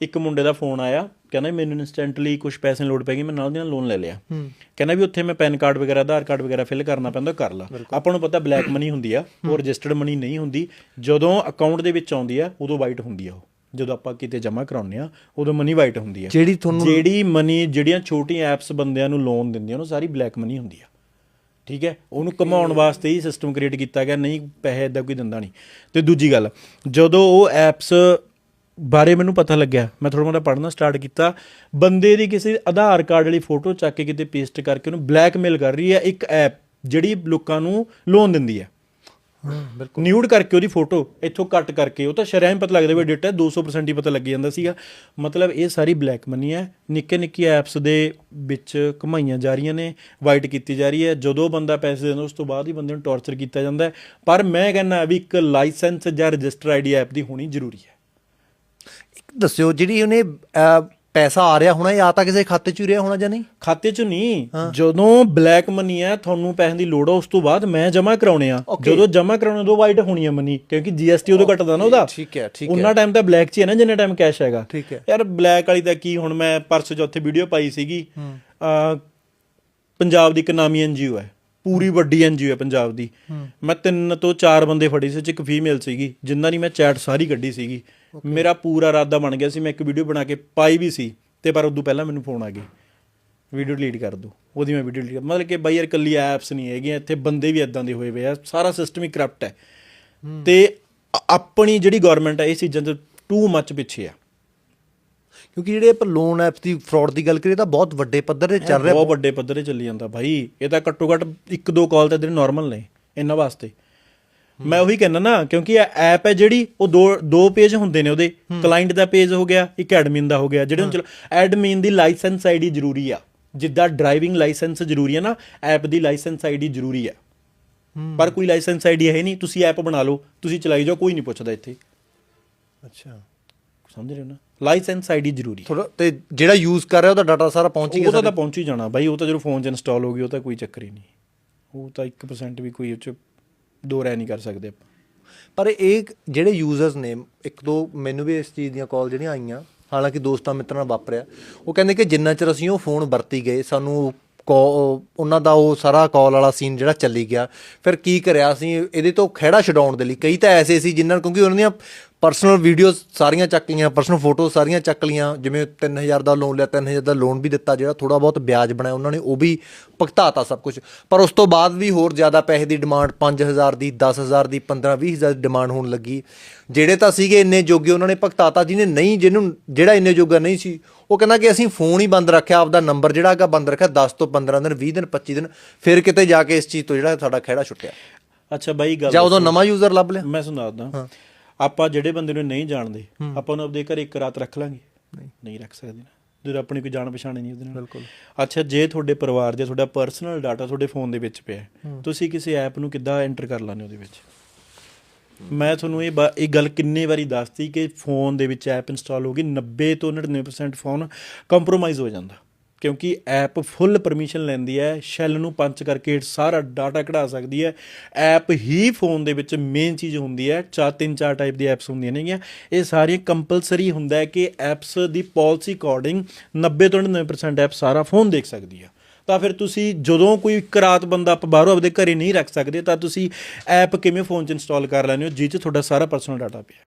ਇੱਕ ਮੁੰਡੇ ਦਾ ਫੋਨ ਆਇਆ ਕਹਿੰਦਾ ਮੈਨੂੰ ਇਨਸਟੈਂਟਲੀ ਕੁਝ ਪੈਸੇ ਲੋਡ ਪੈ ਗਈ ਮੈਂ ਨਾਲ ਦੀ ਨਾਲ ਲੋਨ ਲੈ ਲਿਆ। ਕਹਿੰਦਾ ਵੀ ਉੱਥੇ ਮੈਂ ਪੈਨ ਕਾਰਡ ਵਗੈਰਾ ਆਧਾਰ ਕਾਰਡ ਵਗੈਰਾ ਫਿਲ ਕਰਨਾ ਪੈਂਦਾ ਕਰ ਲਾ। ਆਪਾਂ ਨੂੰ ਪਤਾ ਬਲੈਕ ਮਨੀ ਹੁੰਦੀ ਆ ਉਹ ਰਜਿਸਟਰਡ ਮਨੀ ਨਹੀਂ ਹੁੰਦੀ। ਜਦੋਂ ਅਕਾਊਂਟ ਦੇ ਵਿੱਚ ਆਉਂਦੀ ਆ ਉਦੋਂ ਵਾਈਟ ਹੁੰਦੀ ਆ ਉਹ। ਜਦੋਂ ਆਪਾਂ ਕਿਤੇ ਜਮ੍ਹਾਂ ਕਰਾਉਂਦੇ ਆ ਉਦੋਂ ਮਨੀ ਵਾਈਟ ਹੁੰਦੀ ਆ। ਜਿਹੜੀ ਤੁਹਾਨੂੰ ਜਿਹੜੀ ਮਨੀ ਜਿਹੜੀਆਂ ਛੋਟੀਆਂ ਐਪਸ ਬੰਦਿਆਂ ਨੂੰ ਲੋਨ ਦਿੰਦੀਆਂ ਉਹ ਸਾਰੀ ਬਲੈਕ ਮਨੀ ਹੁੰਦੀ ਆ। ਠੀਕ ਹੈ? ਉਹਨੂੰ ਕਮਾਉਣ ਵਾਸਤੇ ਹੀ ਸਿਸਟਮ ਕ੍ਰੀਏਟ ਕੀਤਾ ਗਿਆ ਨਹੀਂ ਪੈਸੇ ਇਦਾਂ ਕੋਈ ਦਿੰਦਾ ਨਹੀਂ। ਤੇ ਦੂਜੀ ਗੱਲ ਜਦੋਂ ਉਹ ਐਪਸ ਬਾਰੇ ਮੈਨੂੰ ਪਤਾ ਲੱਗਿਆ। ਮੈਂ ਥੋੜਾ ਮੋਟਾ ਪੜ੍ਹਨਾ ਸਟਾਰਟ ਕੀਤਾ। ਬੰਦੇ ਦੀ ਕਿਸੇ ਆਧਾਰ ਕਾਰਡ ਵਾਲੀ ਫੋਟੋ ਚੱਕ ਕੇ ਕਿਤੇ ਪੇਸਟ ਕਰਕੇ ਉਹਨੂੰ ਬਲੈਕਮੇਲ ਕਰ ਰਹੀ ਹੈ ਇੱਕ ਐਪ ਜਿਹੜੀ ਲੋਕਾਂ ਨੂੰ ਲੋਨ ਦਿੰਦੀ ਹੈ। ਹਾਂ ਬਿਲਕੁਲ। ਨਿਊਡ ਕਰਕੇ ਉਹਦੀ ਫੋਟੋ ਇੱਥੋਂ ਕੱਟ ਕਰਕੇ ਉਹ ਤਾਂ ਸ਼ਰੇਆਮ ਪਤਾ ਲੱਗਦਾ ਵੀ ਡੇਟਾ 200% ਹੀ ਪਤਾ ਲੱਗ ਜਾਂਦਾ ਸੀਗਾ। ਮਤਲਬ ਇਹ ਸਾਰੀ ਬਲੈਕ ਮਨੀ ਹੈ। ਨਿੱਕੇ ਨਿੱਕੀ ਐਪਸ ਦੇ ਵਿੱਚ ਕਮਾਈਆਂ ਜਾ ਰਹੀਆਂ ਨੇ ਵਾਈਟ ਕੀਤੀ ਜਾ ਰਹੀ ਹੈ। ਜਦੋਂ ਬੰਦਾ ਪੈਸੇ ਦਿੰਦਾ ਉਸ ਤੋਂ ਬਾਅਦ ਹੀ ਬੰਦੇ ਨੂੰ ਟੌਰਚਰ ਕੀਤਾ ਜਾਂਦਾ ਪਰ ਮੈਂ ਕਹਿੰਦਾ ਵੀ ਇੱਕ ਲਾਇਸੈਂਸ ਜਾਂ ਰਜਿਸਟਰ ਆਈਡੀ ਐਪ ਦੀ ਹੋਣੀ ਜ਼ਰੂਰੀ ਹੈ। ਦੱਸਿਓ ਜਿਹੜੀ ਉਹਨੇ ਅਹ, ਪੈਸਾ ਆ ਰਿਹਾ ਹੋਣਾ ਆ ਤਾਂ ਕਿਸੇ ਖਾਤੇ 'ਚ ਹੀ ਰਿਹਾ ਹੋਣਾ ਜਾਂ ਨਹੀਂ? ਖਾਤੇ 'ਚ ਨਹੀਂ। ਜਦੋਂ ਬਲੈਕ ਮਨੀ ਹੈ ਤੁਹਾਨੂੰ ਪੈਸੇ ਦੀ ਲੋੜ ਆ ਉਸ ਤੋਂ ਬਾਅਦ ਮੈਂ ਜਮ੍ਹਾਂ ਕਰਾਉਣੇ ਆ। ਜਦੋਂ ਜਮ੍ਹਾਂ ਕਰਾਉਣੇ ਉਦੋਂ ਵਾਈਟ ਹੋਣੀ ਹੈ ਮਨੀ ਕਿਉਂਕਿ ਜੀਐਸਟੀ ਉਦੋਂ ਘਟਦਾ ਨਾ ਉਹਦਾ। ਠੀਕ ਹੈ ਠੀਕ ਉਹਨਾਂ ਟਾਈਮ ਤਾਂ ਬਲੈਕ 'ਚ ਹੀ ਹੈ ਨਾ ਜਿੰਨਾ ਟਾਈਮ ਕੈਸ਼ ਹੈਗਾ। ਠੀਕ ਹੈ। ਯਾਰ ਬਲੈਕ ਵਾਲੀ ਤਾਂ ਕੀ ਹੁਣ ਮੈਂ ਪਰਸੋਂ ਚੌਥੇ ਵੀਡੀਓ ਪਾਈ ਸੀਗੀ। ਅ ਪੰਜਾਬ ਦੀ ਇੱਕ ਨਾਮੀ ਐਨਜੀਓ ਹੈ। ਪੂਰੀ ਵੱਡੀ ਐਨਜੀਓ ਹੈ ਪੰਜਾਬ ਦੀ। ਮੈਂ ਤਿੰਨ ਤੋਂ ਚਾਰ ਬੰਦੇ ਫੜੀ ਸੀ ਉਹ 'ਚ ਇੱਕ ਫੀਮੇਲ ਸੀਗੀ ਜਿਨ੍ਹਾਂ ਦੀ ਮੈਂ ਚੈਟ ਸਾਰੀ ਕੱਢੀ ਸੀਗੀ। ਮੇਰਾ ਪੂਰਾ ਇਰਾਦਾ ਬਣ ਗਿਆ ਸੀ ਮੈਂ ਇੱਕ ਵੀਡੀਓ ਬਣਾ ਕੇ ਪਾਈ ਵੀ ਸੀ ਤੇ ਪਰ ਉਦੋਂ ਪਹਿਲਾਂ ਮੈਨੂੰ ਫੋਨ ਆ ਗਿਆ ਵੀਡੀਓ ਡਿਲੀਟ ਕਰ ਦੋ। ਉਹਦੀ ਮੈਂ ਵੀਡੀਓ ਡਿਲੀਟ ਮਤਲਬ ਕਿ ਬਾਈ ਯਾਰ ਕੱਲੀ ਐਪਸ ਨਹੀਂ ਹੈਗੀਆਂ ਇੱਥੇ ਬੰਦੇ ਵੀ ਇਦਾਂ ਦੇ ਹੋਏ ਹੋਏ ਆ ਸਾਰਾ ਸਿਸਟਮ ਹੀ ਕਰਪਟ ਹੈ। ਤੇ ਆਪਣੀ ਜਿਹੜੀ ਗਵਰਨਮੈਂਟ ਹੈ ਇਹ ਚੀਜ਼ਾਂ ਤੋਂ ਟੂ ਮੱਚ ਪਿੱਛੇ ਆ। ਕਿਉਂਕਿ ਜਿਹੜੇ ਆਪਾਂ ਲੋਨ ਐਪਸ ਦੀ ਫਰਾਡ ਦੀ ਗੱਲ ਕਰੀਏ ਤਾਂ ਬਹੁਤ ਵੱਡੇ ਪੱਧਰ ਤੇ ਚੱਲ ਰਿਹਾ। ਬਹੁਤ ਵੱਡੇ ਪੱਧਰ ਤੇ ਚੱਲੀ ਜਾਂਦਾ। ਭਾਈ ਇਹ ਤਾਂ ਘੱਟੋ ਘੱਟ ਇੱਕ ਦੋ ਕਾਲ ਤਾਂ ਦਿਨ ਨਾਰਮਲ ਨੇ ਇਹਨਾਂ ਵਾਸਤੇ। ਮੈਂ ਉਹੀ ਕਹਿੰਦਾ ਨਾ ਕਿਉਂਕਿ ਇਹ ਐਪ ਹੈ ਜਿਹੜੀ ਉਹ ਦੋ ਦੋ ਪੇਜ ਹੁੰਦੇ ਨੇ ਉਹਦੇ। ਕਲਾਇੰਟ ਦਾ ਪੇਜ ਹੋ ਗਿਆ ਇੱਕ ਐਡਮਿਨ ਦਾ ਹੋ ਗਿਆ ਜਿਹੜੇ ਚਲੋ ਐਡਮਿਨ ਦੀ ਲਾਇਸੈਂਸ ਆਈਡੀ ਜ਼ਰੂਰੀ ਆ। ਜਿੱਦਾਂ ਡਰਾਈਵਿੰਗ ਲਾਇਸੈਂਸ ਜ਼ਰੂਰੀ ਹੈ ਨਾ ਐਪ ਦੀ ਲਾਇਸੈਂਸ ਆਈਡੀ ਜ਼ਰੂਰੀ ਆ। ਪਰ ਕੋਈ ਲਾਇਸੈਂਸ ਆਈਡੀ ਹੈ ਨਹੀਂ ਤੁਸੀਂ ਐਪ ਬਣਾ ਲਓ ਤੁਸੀਂ ਚਲਾਈ ਜਾਓ ਕੋਈ ਨਹੀਂ ਪੁੱਛਦਾ ਇੱਥੇ। ਅੱਛਾ। ਸਮਝ ਰਹੇ ਹੋ ਨਾ? ਲਾਇਸੈਂਸ ਆਈਡੀ ਜ਼ਰੂਰੀ ਹੈ ਥੋੜਾ ਤੇ ਜਿਹੜਾ ਯੂਜ਼ ਕਰ ਰਿਹਾ ਉਹਦਾ ਡਾਟਾ ਸਾਰਾ ਪਹੁੰਚ ਹੀ ਗਿਆ ਉਹਦਾ ਤਾਂ ਪਹੁੰਚ ਹੀ ਜਾਣਾ ਬਾਈ ਉਹ ਤਾਂ ਜਦੋਂ ਫੋਨ 'ਚ ਇੰਸਟਾਲ ਹੋ ਗਈ ਉਹ ਤਾਂ ਕੋਈ ਚੱਕਰ ਹੀ ਨਹੀਂ। ਉਹ ਤਾਂ 1% ਵੀ ਕੋਈ ਉਹ 'ਚ ਦੋ ਰਹਿ ਨਹੀਂ ਕਰ ਸਕਦੇ ਆਪਾਂ। ਪਰ ਇਹ ਜਿਹੜੇ ਯੂਜ਼ਰਸ ਨੇ, ਇੱਕ ਦੋ ਮੈਨੂੰ ਵੀ ਇਸ ਚੀਜ਼ ਦੀਆਂ ਕਾਲ ਜਿਹੜੀਆਂ ਆਈਆਂ, ਹਾਲਾਂਕਿ ਦੋਸਤਾਂ ਮਿੱਤਰਾਂ ਨਾਲ ਵਾਪਰਿਆ, ਉਹ ਕਹਿੰਦੇ ਕਿ ਜਿੰਨਾ ਚਿਰ ਅਸੀਂ ਉਹ ਫੋਨ ਵਰਤੀ ਗਏ, ਸਾਨੂੰ ਕਾ- ਉਹਨਾਂ ਦਾ ਉਹ ਸਾਰਾ ਕਾਲ ਵਾਲਾ ਸੀਨ ਜਿਹੜਾ ਚੱਲੀ ਗਿਆ, ਫਿਰ ਕੀ ਕਰਿਆ ਅਸੀਂ, ਇਹਦੇ ਤੋਂ ਖਹਿੜਾ ਛਡਾਉਣ ਦੇ ਲਈ, ਕਈ ਤਾਂ ਐਸੇ ਸੀ ਜਿਨ੍ਹਾਂ ਕਿਉਂਕਿ ਉਹਨਾਂ ਦੀਆਂ ਪਰਸਨਲ ਵੀਡੀਓਜ਼ ਸਾਰੀਆਂ ਚੱਕ ਲਈਆਂ ਪਰਸਨਲ ਫੋਟੋ ਸਾਰੀਆਂ ਚੱਕ ਲਈਆਂ ਜਿਵੇਂ 3000 ਦਾ ਲੋਨ ਲਿਆ 3000 ਦਾ ਲੋਨ ਵੀ ਦਿੱਤਾ ਜਿਹੜਾ ਥੋੜਾ ਬਹੁਤ ਵਿਆਜ ਬਣਾਇਆ ਉਹਨਾਂ ਨੇ ਉਹ ਵੀ ਭੁਗਤਾਤਾ ਸਭ ਕੁਝ ਪਰ ਉਸ ਤੋਂ ਬਾਅਦ ਵੀ ਹੋਰ ਜ਼ਿਆਦਾ ਪੈਸੇ ਦੀ ਡਿਮਾਂਡ 5000 ਦੀ 10000 ਦੀ 15 20000 ਦੀ ਡਿਮਾਂਡ ਹੋਣ ਲੱਗੀ। ਜਿਹੜੇ ਤਾਂ ਸੀਗੇ ਇੰਨੇ ਜੋਗੇ ਉਹਨਾਂ ਨੇ ਭੁਗਤਾਤਾ ਜਿਹਨੇ ਨਹੀਂ ਜਿਹਨੂੰ ਜਿਹੜਾ ਇੰਨੇ ਜੋਗਾ ਨਹੀਂ ਸੀ ਉਹ ਕਹਿੰਦਾ ਕਿ ਅਸੀਂ ਫੋਨ ਹੀ ਬੰਦ ਰੱਖਿਆ ਆਪਦਾ ਨੰਬਰ ਜਿਹੜਾ ਹੈਗਾ ਬੰਦ ਰੱਖਿਆ 10 ਤੋਂ 15 ਦਿਨ 20 ਦਿਨ 25 ਦਿਨ ਫਿਰ ਕਿਤੇ ਜਾ ਕੇ ਇਸ ਚੀਜ਼ ਤੋਂ ਜਿਹੜਾ ਸਾਡਾ ਖਹਿੜਾ ਛੁੱਟਿਆ। ਅੱਛਾ ਬਾਈ ਗੱਲ ਜਾਂ ਉਦੋਂ ਨਵਾਂ ਯੂਜ਼ਰ ਲੱਭ ਲਿਆ। ਮੈਂ ਸੁਣਾ ਦਦਾ ਆਪਾਂ ਜਿਹੜੇ ਬੰਦੇ ਨੂੰ ਨਹੀਂ ਜਾਣਦੇ ਆਪਾਂ ਉਹਨੂੰ ਆਪਦੇ ਘਰ ਇੱਕ ਰਾਤ ਰੱਖ ਲਾਂਗੇ। ਨਹੀਂ। ਰੱਖ ਸਕਦੇ ਨਾ। ਜਦੋਂ ਆਪਣੀ ਕੋਈ ਜਾਣ ਪਛਾਣ ਨਹੀਂ ਉਹਦੇ ਨਾਲ। ਬਿਲਕੁਲ। ਅੱਛਾ ਜੇ ਤੁਹਾਡੇ ਪਰਿਵਾਰ ਦੇ ਤੁਹਾਡਾ ਪਰਸਨਲ ਡਾਟਾ ਤੁਹਾਡੇ ਫੋਨ ਦੇ ਵਿੱਚ ਪਿਆ ਤੁਸੀਂ ਕਿਸੇ ਐਪ ਨੂੰ ਕਿੱਦਾਂ ਐਂਟਰ ਕਰ ਲਾਂਦੇ ਉਹਦੇ ਵਿੱਚ? ਮੈਂ ਤੁਹਾਨੂੰ ਇਹ ਬਾ- ਇਹ ਗੱਲ ਕਿੰਨੇ ਵਾਰੀ ਦੱਸਤੀ ਕਿ ਫੋਨ ਦੇ ਵਿੱਚ ਐਪ ਇੰਸਟਾਲ ਹੋ ਗਈ 90 ਤੋਂ 99% ਫੋਨ ਕੰਪਰੋਮਾਈਜ਼ ਹੋ ਜਾਂਦਾ। ਕਿਉਂਕਿ ਐਪ ਫੁੱਲ ਪਰਮਿਸ਼ਨ ਲੈਂਦੀ ਹੈ ਸ਼ੈਲ ਨੂੰ ਪੰਚ ਕਰਕੇ ਸਾਰਾ ਡਾਟਾ ਕਢਾ ਸਕਦੀ ਹੈ। ਐਪ ਹੀ ਫੋਨ ਦੇ ਵਿੱਚ ਮੇਨ ਚੀਜ਼ ਹੁੰਦੀ ਹੈ, ਚਾਰ, ਤਿੰਨ, ਚਾਰ ਟਾਈਪ ਦੀ ਐਪਸ ਹੁੰਦੀਆਂ ਨੇਗੀਆਂ। ਇਹ ਸਾਰੀਆਂ ਕੰਪਲਸਰੀ ਹੁੰਦਾ ਹੈ ਕਿ ਐਪਸ ਦੀ ਪਾਲਿਸੀ ਅਕੋਰਡਿੰਗ 90 ਤੋਂ 99% ਐਪ ਸਾਰਾ ਫੋਨ ਦੇਖ ਸਕਦੀ ਹੈ ਤਾਂ ਫਿਰ ਤੁਸੀਂ ਜਦੋਂ ਕੋਈ ਇੱਕ ਰਾਤ ਬੰਦਾ ਆਪਾਂ ਬਾਹਰੋਂ ਆਪਦੇ ਘਰੇ ਨਹੀਂ ਰੱਖ ਸਕਦੇ, ਤਾਂ ਤੁਸੀਂ ਐਪ ਕਿਵੇਂ ਫੋਨ 'ਚ ਇੰਸਟਾਲ ਕਰ ਲੈਂਦੇ ਹੋ ਜਿਹ 'ਚ ਤੁਹਾਡਾ ਸਾਰਾ ਪਰਸਨਲ ਡਾਟਾ ਪਿਆ।